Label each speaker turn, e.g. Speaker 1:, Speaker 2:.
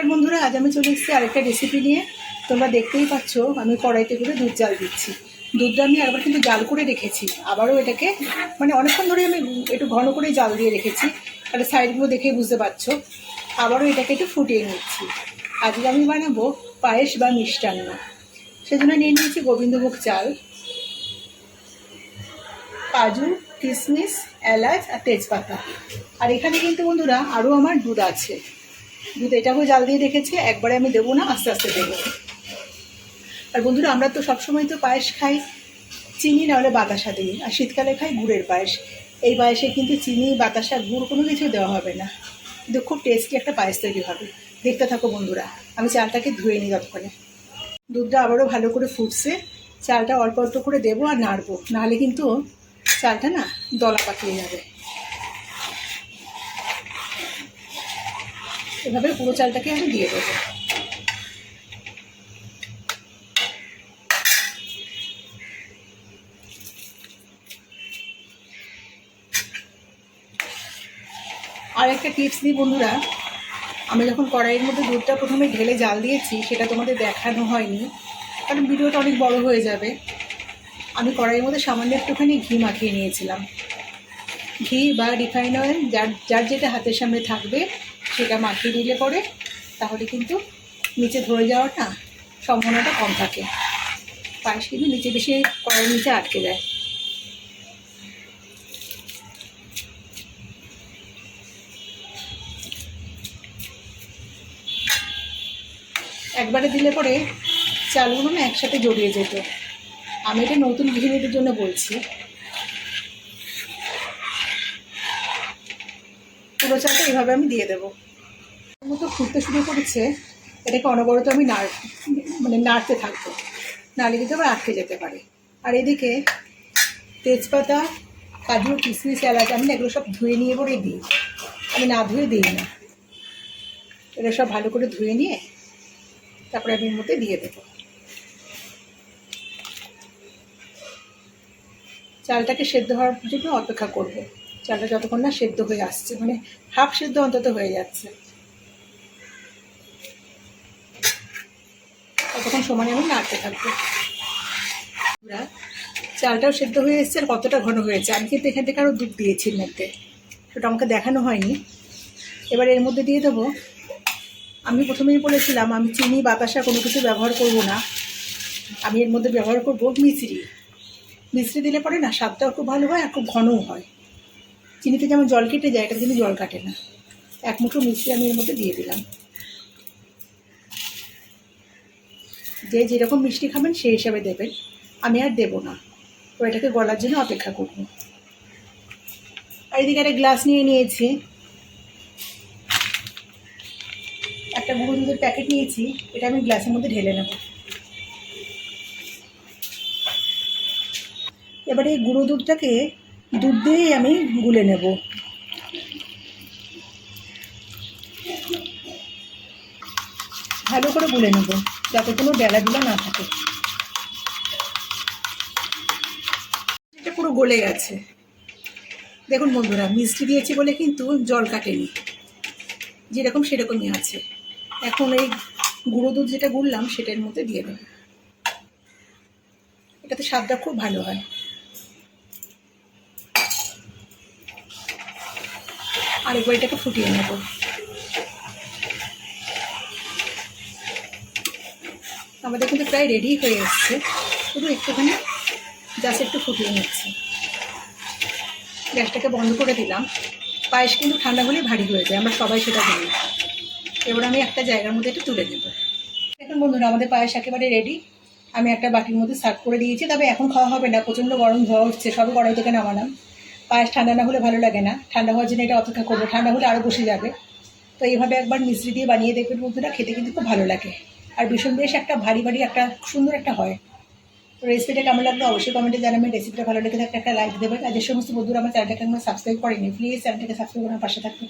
Speaker 1: নমস্কার বন্ধুরা, আজ আমি চলে এসেছি আরেকটা রেসিপি নিয়ে। তোমরা দেখতেই পাচ্ছ, আমি কড়াইতে করে দুধ জাল দিচ্ছি। দুধটা আমি একবার কিন্তু জাল করে রেখেছি। আবারও এটাকে মানে অনেকক্ষণ ধরে আমি একটু ঘন করে জাল দিয়ে রেখেছি। তাহলে সাইডগুলো দেখেই বুঝতে পারছ। আবারও এটাকে একটু ফুটিয়ে নিচ্ছি। আজকে আমি বানাবো পায়েস বা মিষ্টান্ন। সেজন্য নিয়ে নিয়েছি গোবিন্দভোগ চাল, কাজু কিশমিশ এলাচ আর তেজপাতা। আর এখানে কিন্তু বন্ধুরা আরও আমার দুধ আছে। দুধ এটাকেও জাল দিয়ে রেখেছি, একবারে আমি দেবো না, আস্তে আস্তে দেবো। আর বন্ধুরা, আমরা তো সবসময় তো পায়েস খাই, চিনি না হলে বাতাসা দিই। আর শীতকালে খাই গুড়ের পায়েস। এই পায়েসে কিন্তু চিনি, বাতাসা, গুড় কোনো কিছু দেওয়া হবে না। কিন্তু খুব টেস্টি একটা পায়েস তৈরি হবে। দেখতে থাকো বন্ধুরা, আমি চালটাকে ধুয়ে নিই ততক্ষণে। দুধটা আবারও ভালো করে ফুটছে। চালটা অল্প অল্প করে দেবো আর নাড়বো। নাহলে কিন্তু চালটা না দলা পাকিয়ে যাবে। এভাবে পুরো চালটাকে আমি দিয়ে দেবো। আর একটা টিপস দিই বন্ধুরা, আমি যখন কড়াইয়ের মধ্যে দুধটা প্রথমে ঢেলে জাল দিয়েছি, সেটা তোমাদের দেখানো হয়নি, কারণ ভিডিওটা অনেক বড় হয়ে যাবে। আমি কড়াইয়ের মধ্যে সামান্য একটুখানি ঘি মাখিয়ে নিয়েছিলাম। ঘি বা রিফাইন অয়েল, যার যার যেটা হাতের সামনে থাকবে সেটা মাখিয়ে দিলে পরে তাহলে কিন্তু নিচে ধরে যাওয়াটা সম্ভাবনাটা কম থাকে। পায়েস কিন্তু নিচে বেশি কড়াইয়ের নিচে আটকে যায়। একবারে দিলে পরে চালগুলো না একসাথে জড়িয়ে যেত। আমি এটা নতুন গৃহিণীদের জন্য বলছি। পুরো চালটা এভাবে আমি দিয়ে দেবো। মতো ফুটতে শুরু করেছে, এটাকে অনবরত আমি নাড় মানে নাড়তে থাকব। নাড়লে কিন্তু আবার আটকে যেতে পারে। আর এদিকে তেজপাতা, কাজু, কিশমিশ, এলাচ, আমি না এগুলো সব ধুয়ে নিয়ে পরেই দিই। আমি না ধুয়ে দিই না। এটা সব ভালো করে ধুয়ে নিয়ে তারপরে আমি মধ্যে দিয়ে দেবো। চালটাকে সেদ্ধ হওয়ার জন্য অপেক্ষা করব। চালটা যতক্ষণ না সেদ্ধ হয়ে আসছে মানে হাফ সেদ্ধ অন্তত হয়ে যাচ্ছে। ততক্ষণ সমানে আমি নাড়তে থাকব। চালটাও সেদ্ধ হয়ে এসছে আর কতটা ঘন হয়েছে। আমি কিন্তু এখান থেকে আরও দুধ দিয়েছি মধ্যে। সেটা আমাকে দেখানো হয়নি। এবার এর মধ্যে দিয়ে দেবো। আমি প্রথমেই বলেছিলাম, আমি চিনি, বাতাসা কোনো কিছু ব্যবহার করব না। আমি এর মধ্যে ব্যবহার করব মিশ্রি মিশ্রি দিলে পরে না, স্বাদটাও খুব ভালো হয় আর খুব ঘনও হয়। চিনিতে যেমন জল কেটে যায় এটা কিন্তু জল কাটে না। এক মুঠো মিশ্রি আমি এর মধ্যে দিয়ে দিলাম। যে যেরকম মিষ্টি খাবেন সেই হিসাবে দেবেন। আমি আর দেবো না। তো এটাকে গলার জন্য অপেক্ষা করব। আর এদিকে একটা গ্লাস নিয়ে নিয়েছি। একটা গুঁড়ো দুধের প্যাকেট নিয়েছি। এটা আমি গ্লাসের মধ্যে ঢেলে নেব। এবারে এই গুঁড়ো দুধটাকে দুধ দিয়েই আমি গুলে নেব। ভালো করে গুলে নেব। যাতে কোনো ডেলাগুলো না থাকে। এটা পুরো গলে গেছে। দেখুন বন্ধুরা, মিষ্টি দিয়েছি বলে কিন্তু জল কাটেনি। যেরকম সেরকমই আছে। এখন এই গুঁড়ো দুধ যেটা গুললাম, সেটার মধ্যে দিয়ে দেবো। এটাতে স্বাদটা খুব ভালো হয়। আর একবার এটাকে ফুটিয়ে নেব। আমাদের কিন্তু প্রায় রেডি হয়ে এসছে। শুধু একটুখানি জাস্ট একটু ফুটিয়ে নিচ্ছি। গ্যাসটাকে বন্ধ করে দিলাম। পায়েস কিন্তু ঠান্ডা হলেই ভারী হয়ে যায়, আমরা সবাই সেটা জানি। এবার আমি একটা জায়গার মধ্যে একটু তুলে দেবো এখন বন্ধুরা, আমাদের পায়েস একেবারে রেডি আমি একটা বাটির মধ্যে সার্ভ করে দিয়েছি, তবে এখন খাওয়া হবে না, প্রচণ্ড গরম ধোয়া হচ্ছে সবে কড়াই থেকে নামালাম। পায়েস ঠান্ডা না হলে ভালো লাগে না, ঠান্ডা হওয়ার জন্য এটা অপেক্ষা করব, ঠান্ডা হলে আরও বসে যাবে। তো এইভাবে একবার মিশ্রি দিয়ে বানিয়ে দেখবেন বন্ধুরা, খেতে কিন্তু খুব ভালো লাগে। আর ভীষণ বেশ একটা ভারী ভারী একটা সুন্দর একটা হয়। তো রেসিপিটা কেমন লাগল অবশ্যই কমেন্টে জানাবেন। রেসিপিটা ভালো লেগে থাকলে একটা লাইক দেবেন। আর যে সমস্ত বন্ধুরা আমার চ্যানেলটাকে আমরা সাবস্ক্রাইব করেনি প্লিজ চ্যানেলটাকে সাবস্ক্রাইব করার পাশে থাকবেন।